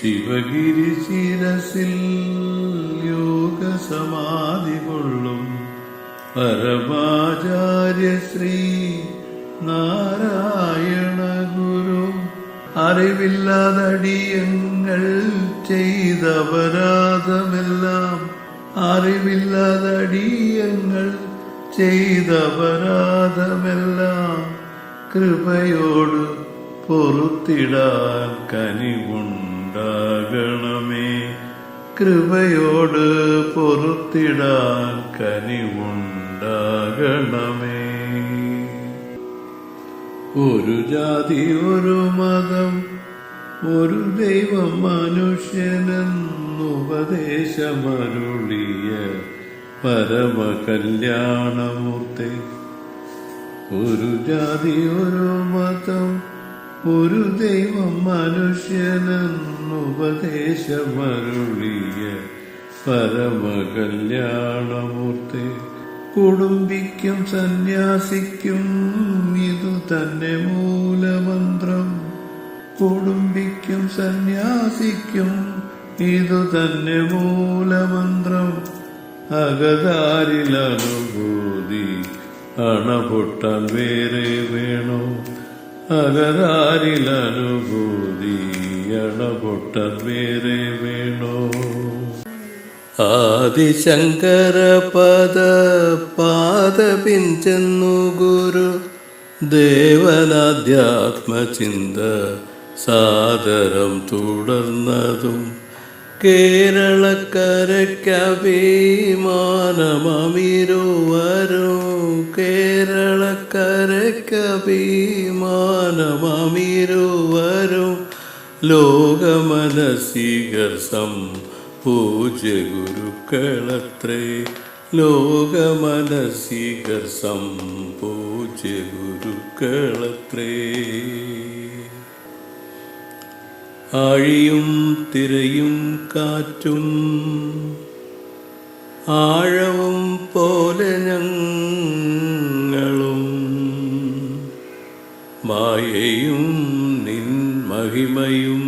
ശിവഗിരി ശിരസിൽ യോഗസമാധി കൊള്ളും. പരമാചാര്യ ശ്രീ നാരായണ ഗുരു. അറിവില്ലാതടിയങ്ങൾ ചെയ്തപരാധമെല്ലാം അറിവില്ലാതടിയങ്ങൾ ചെയ്തപരാധമെല്ലാം കൃപയോട് പൊറുത്തിടാൻ കനിവുണ്ടാകണമേ കൃപയോട് പൊറുത്തിടാൻ കനിവുണ്ടാകണമേ. ഒരു ജാതി ഒരു മതം ഒരു ദൈവം മനുഷ്യനെന്നുപദേശമരുളിയ പരമ കല്യാണമൂർത്തി ഒരു ജാതി ഒരു മതം ഒരു ദൈവം മനുഷ്യനെന്നുപദേശമരുളിയ പരമ കല്യാണമൂർത്തി കുടുംബിക്കും സന്യാസിക്കും ഇതു തന്നെ മൂലമന്ത്രം. കുടുംബിക്കും സന്യാസിക്കും ഇതു തന്നെ മൂലമന്ത്രം. അകതാരിലനുഭൂതി അണപൊട്ടാൻ വേറെ വേണോ? അകതാരിലനുഭൂതി ആദിശങ്കര പദ പാദ പിഞ്ചെന്നു ഗുരു ദേവനാധ്യാത്മചിന്ത സാദരം തുടർന്നതും കേരളക്കരയ്ക്കഭിമാനമമിരുവരും. കേരളക്കരയ്ക്കഭിമാനമമിരുവരും. ലോകമനസികർ പൂജ ഗുരുക്കളത്രേ ലോകമനസികർ പൂജ ഗുരുക്കളത്രേ ആഴിയും തിരയും കാറ്റും ആഴവും പോലെ ഞങ്ങളും. മായയും മഹിമയും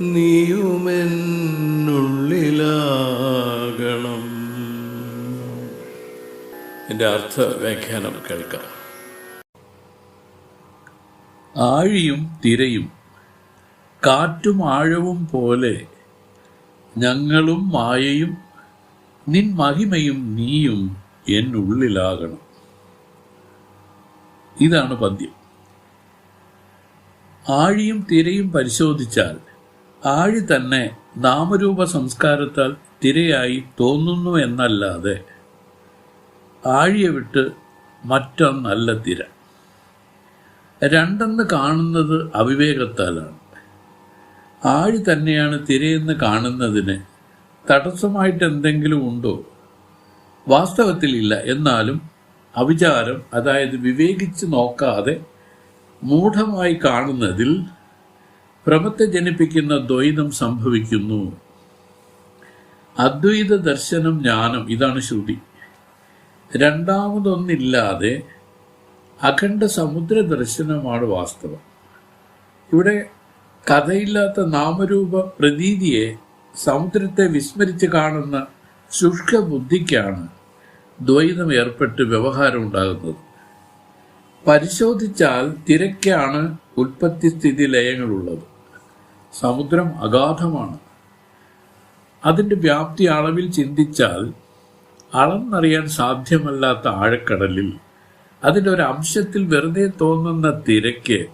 നീയുമെന്നുള്ളിലാകണം. എന്റെ അർത്ഥ വ്യാഖ്യാനം കേൾക്കാം. ആഴിയും തിരയും കാറ്റും ആഴവും പോലെ ഞങ്ങളും മായയും നിൻ മഹിമയും നീയും എന്നുള്ളിലാകണം. ഇതാണ് പദ്യം. ആഴിയും തിരയും പരിശോധിച്ചാൽ ആഴി തന്നെ നാമരൂപ സംസ്കാരത്താൽ തിരയായി തോന്നുന്നു എന്നല്ലാതെ ആഴിയെ വിട്ട് മറ്റൊന്നല്ല തിര. രണ്ടെന്ന് കാണുന്നത് അവിവേകത്താലാണ്. ആഴി തന്നെയാണ് തിരയെന്ന് കാണുന്നതിന് തടസ്സമായിട്ട് എന്തെങ്കിലും ഉണ്ടോ? വാസ്തവത്തിലില്ല. എന്നാലും അവിചാരം അതായത് വിവേകിച്ച് നോക്കാതെ മൂഢമായി കാണുന്നതിൽ ഭ്രമത്തെ ജനിപ്പിക്കുന്ന ദ്വൈതം സംഭവിക്കുന്നു. അദ്വൈത ദർശനം ജ്ഞാനം ഇതാണ് ശ്രുതി. രണ്ടാമതൊന്നില്ലാതെ അഖണ്ഡ സമുദ്ര ദർശനമാണ് വാസ്തവം. ഇവിടെ കഥയില്ലാത്ത നാമരൂപ പ്രതീതിയെ സമുദ്രത്തെ വിസ്മരിച്ച് കാണുന്ന ശുഷ്ക ബുദ്ധിക്കാണ് ദ്വൈതം ഏർപ്പെട്ട് വ്യവഹാരം ഉണ്ടാകുന്നത്. പരിശോധിച്ചാൽ തിരക്കാണ് ഉൽപ്പത്തി സ്ഥിതി ലയങ്ങളുള്ളത്. സമുദ്രം അഗാധമാണ്. അതിന്റെ വ്യാപ്തി അളവിൽ ചിന്തിച്ചാൽ അളന്നറിയാൻ സാധ്യമല്ലാത്ത ആഴക്കടലിൽ അതിന്റെ ഒരു അംശത്തിൽ വെറുതെ തോന്നുന്ന തിരക്ക്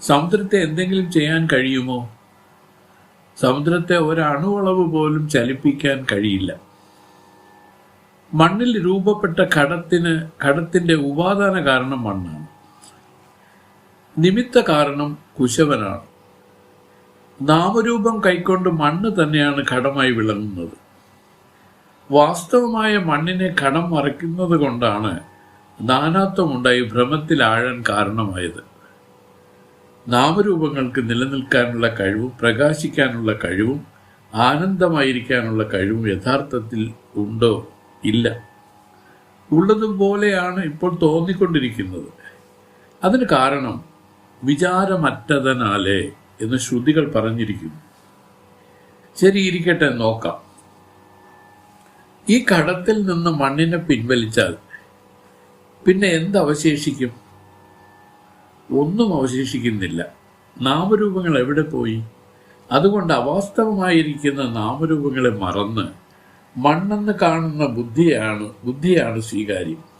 സമുദ്രത്തെ എന്തെങ്കിലും ചെയ്യാൻ കഴിയുമോ? സമുദ്രത്തെ ഒരണുവളവ് പോലും ചലിപ്പിക്കാൻ കഴിയില്ല. മണ്ണിൽ രൂപപ്പെട്ട ഘടത്തിന് ഘടത്തിന്റെ ഉപാദാന കാരണം മണ്ണാണ്. നിമിത്ത കാരണം കുശവനാണ്. നാമരൂപം കൈക്കൊണ്ട് മണ്ണ് തന്നെയാണ് ഘടമായി വിളങ്ങുന്നത്. വാസ്തവമായ മണ്ണിനെ ഘടം മറയ്ക്കുന്നത് കൊണ്ടാണ് നാനാത്വമുണ്ടായി ഭ്രമത്തിൽ ആഴാൻ കാരണമായത്. നാമരൂപങ്ങൾക്ക് നിലനിൽക്കാനുള്ള കഴിവും പ്രകാശിക്കാനുള്ള കഴിവും ആനന്ദമായിരിക്കാനുള്ള കഴിവും യഥാർത്ഥത്തിൽ ഉണ്ടോ? ഇല്ല. ഉള്ളതുപോലെയാണ് ഇപ്പോൾ തോന്നിക്കൊണ്ടിരിക്കുന്നത്. അതിന് കാരണം വിചാരമറ്റതനാലേ എന്ന് ശ്രുതികൾ പറഞ്ഞിരിക്കുന്നു. ശരി ഇരിക്കട്ടെ നോക്കാം. ഈ കടത്തിൽ നിന്ന് മണ്ണിനെ പിൻവലിച്ചാൽ പിന്നെ എന്തവശേഷിക്കും ഒന്നും അവശേഷിക്കുന്നില്ല. നാമരൂപങ്ങൾ എവിടെ പോയി? അതുകൊണ്ട് അവാസ്തവമായിരിക്കുന്ന നാമരൂപങ്ങളെ മറന്ന് മണ്ണെന്ന് കാണുന്ന ബുദ്ധിയാണ് ബുദ്ധിയാണ് സ്വീകാര്യം.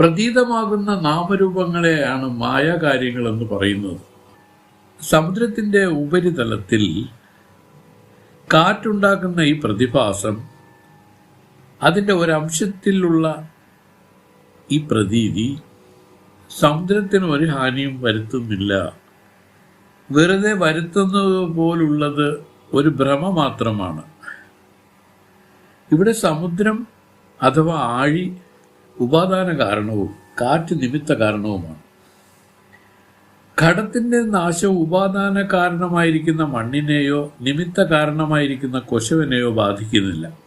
പ്രതീതമാകുന്ന നാമരൂപങ്ങളെയാണ് മായാകാര്യങ്ങളെന്ന് പറയുന്നത്. സമുദ്രത്തിന്റെ ഉപരിതലത്തിൽ കാറ്റുണ്ടാക്കുന്ന ഈ പ്രതിഭാസം അതിന്റെ ഒരംശത്തിലുള്ള ഈ പ്രതീതി സമുദ്രത്തിന് ഒരു ഹാനിയും വരുത്തുന്നില്ല. വെറുതെ വരുത്തുന്നത് പോലുള്ളത് ഒരു ഭ്രമ മാത്രമാണ്. ഇവിടെ സമുദ്രം അഥവാ ആഴി ഉപാദാന കാരണവും കാറ്റ് നിമിത്ത കാരണവുമാണ്. ഘടത്തിന്റെ നാശം ഉപാദാന കാരണമായിരിക്കുന്ന മണ്ണിനെയോ നിമിത്ത കാരണമായിരിക്കുന്ന കൊശവനെയോ ബാധിക്കുന്നില്ല.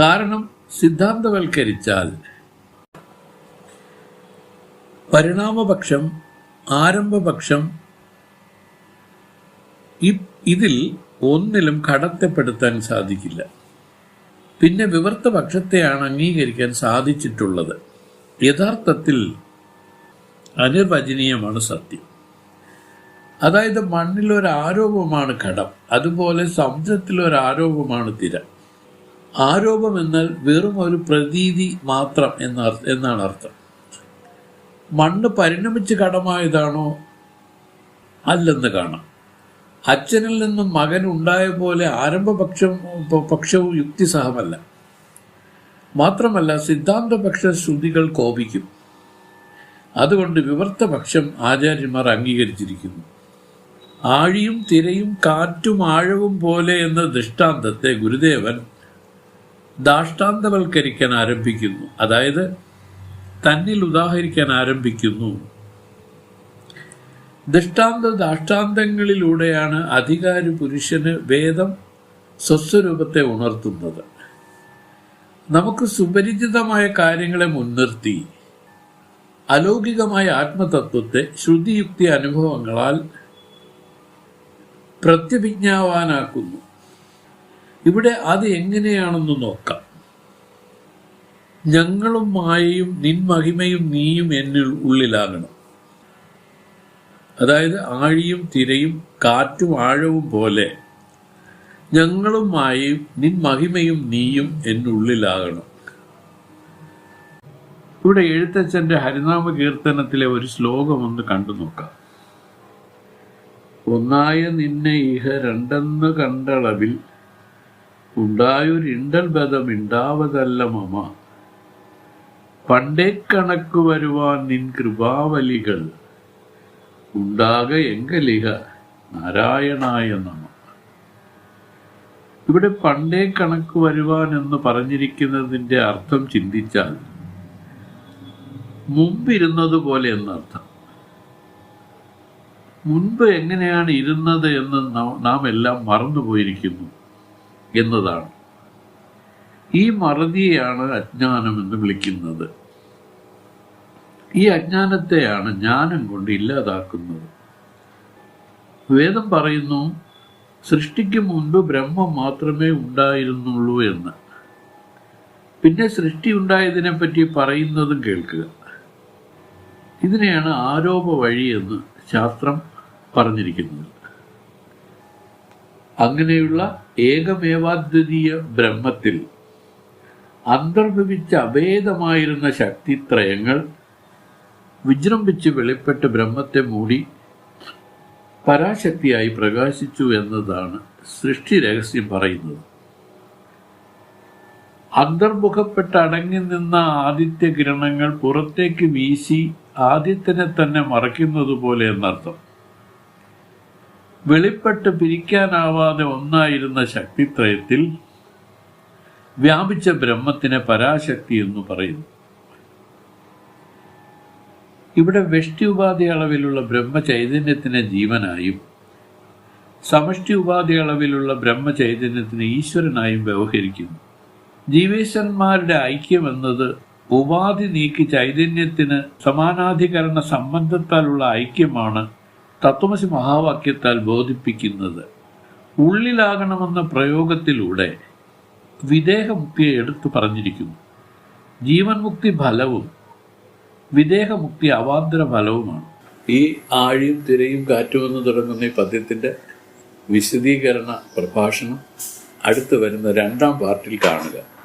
കാരണം സിദ്ധാന്തവൽക്കരിച്ചാൽ പരിണാമപക്ഷം ആരംഭപക്ഷം ഇതിൽ ഒന്നിലും കടത്തപ്പെടുത്താൻ സാധിക്കില്ല. പിന്നെ വിവർത്ത പക്ഷത്തെയാണ് അംഗീകരിക്കാൻ സാധിച്ചിട്ടുള്ളത്. യഥാർത്ഥത്തിൽ അനിർവചനീയമാണ് സത്യം. അതായത് മണ്ണിൽ ഒരു ആരോപമാണ് ഘടം അതുപോലെ സമുദ്രത്തിൽ ഒരു ആരോപമാണ് തിര. ആരോപം എന്നാൽ വെറും ഒരു പ്രതീതി മാത്രം എന്ന എന്നാണ് അർത്ഥം. മണ്ണ് പരിണമിച്ച് കടമായതാണോ? അല്ലെന്ന് കാണാം. അച്ഛനിൽ നിന്നും മകൻ ഉണ്ടായ പോലെ ആരംഭപക്ഷം പക്ഷവും യുക്തിസഹമല്ല മാത്രമല്ല സിദ്ധാന്തപക്ഷ ശ്രുതികൾ കോപിക്കും. അതുകൊണ്ട് വിവർത്തപക്ഷം ആചാര്യന്മാർ അംഗീകരിച്ചിരിക്കുന്നു. ആഴിയും തിരയും കാറ്റും ആഴവും പോലെ എന്ന ദൃഷ്ടാന്തത്തെ ഗുരുദേവൻ ദാഷ്ടാന്തവൽക്കരിക്കാൻ ആരംഭിക്കുന്നു. അതായത് തന്നിൽ ഉദാഹരിക്കാൻ ആരംഭിക്കുന്നു. ദൃഷ്ടാന്ത ദാഷ്ടാന്തങ്ങളിലൂടെയാണ് അധികാരി പുരുഷന് വേദം സ്വസ്വരൂപത്തെ ഉണർത്തുന്നത്. നമുക്ക് സുപരിചിതമായ കാര്യങ്ങളെ മുൻനിർത്തി അലൗകികമായ ആത്മതത്വത്തെ ശ്രുതിയുക്തി അനുഭവങ്ങളാൽ പ്രത്യഭിജ്ഞാവാനാക്കുന്നു. ഇവിടെ അത് എങ്ങനെയാണെന്ന് നോക്കാം. ഞങ്ങളും മായയും നിൻമഹിമയും നീയും എന്നിൽ ഉള്ളിലാകണം. അതായത് ആഴിയും തിരയും കാറ്റും ആഴവും പോലെ ഞങ്ങളും മായയും നിൻ മഹിമയും നീയും എന്നുള്ളിലാകണം. ഇവിടെ എഴുത്തച്ഛന്റെ ഹരിനാമ കീർത്തനത്തിലെ ഒരു ശ്ലോകം ഒന്ന് കണ്ടു നോക്കാം. ഒന്നായ നിന്നെ ഇഹ രണ്ടെന്ന് കണ്ടളവിൽ ഉണ്ടായൊരിണ്ടൽ ബദമിണ്ടാവതല്ല മമ. പണ്ടേ കണക്ക് വരുവാൻ നിൻ കൃപാവലികൾ ഉണ്ടാക എങ്കലിഹ നാരായണായ നമ. ഇവിടെ പണ്ടേ കണക്ക് വരുവാൻ എന്ന് പറഞ്ഞിരിക്കുന്നതിന്റെ അർത്ഥം ചിന്തിച്ചാൽ മുമ്പിരുന്നത് പോലെ എന്നർത്ഥം. മുൻപ് എങ്ങനെയാണ് ഇരുന്നത് എന്ന് നാം- എല്ലാം മറന്നുപോയിരിക്കുന്നു എന്നതാണ്. ഈ മറതിയെയാണ് അജ്ഞാനം എന്ന് വിളിക്കുന്നത്. ഈ അജ്ഞാനത്തെയാണ് ജ്ഞാനം കൊണ്ട് ഇല്ലാതാക്കുന്നത്. വേദം പറയുന്നു സൃഷ്ടിക്ക് മുൻപ് ബ്രഹ്മം മാത്രമേ ഉണ്ടായിരുന്നുള്ളൂ എന്ന്. പിന്നെ സൃഷ്ടി ഉണ്ടായതിനെ പറ്റി പറയുന്നതും കേൾക്കുക. ഇതിനെയാണ് ആരോപ എന്ന് ശാസ്ത്രം പറഞ്ഞിരിക്കുന്നത്. അങ്ങനെയുള്ള ഏകമേവാദ്വിതീയ ബ്രഹ്മത്തിൽ അന്തർഭവിച്ച അഭേദമായിരുന്ന ശക്തിത്രയങ്ങൾ വിജൃംഭിച്ച് വെളിപ്പെട്ട് ബ്രഹ്മത്തെ മൂടി പരാശക്തിയായി പ്രകാശിച്ചു എന്നതാണ് സൃഷ്ടി രഹസ്യം പറയുന്നത്. അന്തർമുഖപ്പെട്ട് അടങ്ങി നിന്ന ആദിത്യ കിരണങ്ങൾ പുറത്തേക്ക് വീശി ആദിത്യനെ തന്നെ മറയ്ക്കുന്നത് പോലെ എന്നർത്ഥം. വെളിപ്പെട്ട് പിരിക്കാനാവാതെ ഒന്നായിരുന്ന ശക്തിത്രയത്തിൽ വ്യാപിച്ച ബ്രഹ്മത്തിനെ പരാശക്തി എന്ന് പറയുന്നു. ഇവിടെ വെഷ്ടി ഉപാധി അളവിലുള്ള ബ്രഹ്മചൈതന്യത്തിന് ജീവനായും സമഷ്ടി ഉപാധി അളവിലുള്ള ബ്രഹ്മചൈതന്യത്തിന് ഈശ്വരനായും വ്യവഹരിക്കുന്നു. ജീവേശ്വരന്മാരുടെ ഐക്യം എന്നത് ഉപാധി നീക്കി ചൈതന്യത്തിന് സമാനാധികരണ സംബന്ധത്താലുള്ള ഐക്യമാണ് തത്വമസി മഹാവാക്യത്താൽ ബോധിപ്പിക്കുന്നത്. ഉള്ളിലാകണമെന്ന പ്രയോഗത്തിലൂടെ വിദേഹമുക്തിയെ എടുത്തു പറഞ്ഞിരിക്കുന്നു. ജീവൻമുക്തി ഫലവും വിദേഹമുക്തി അവാന്തര ഫലവുമാണ് ഈ ആഴിയും തിരയും കാറ്റും എന്ന് തുടങ്ങുന്ന ഈ പദ്യത്തിന്റെ വിശദീകരണ പ്രഭാഷണം അടുത്ത് വരുന്ന രണ്ടാം പാർട്ടിൽ കാണുക.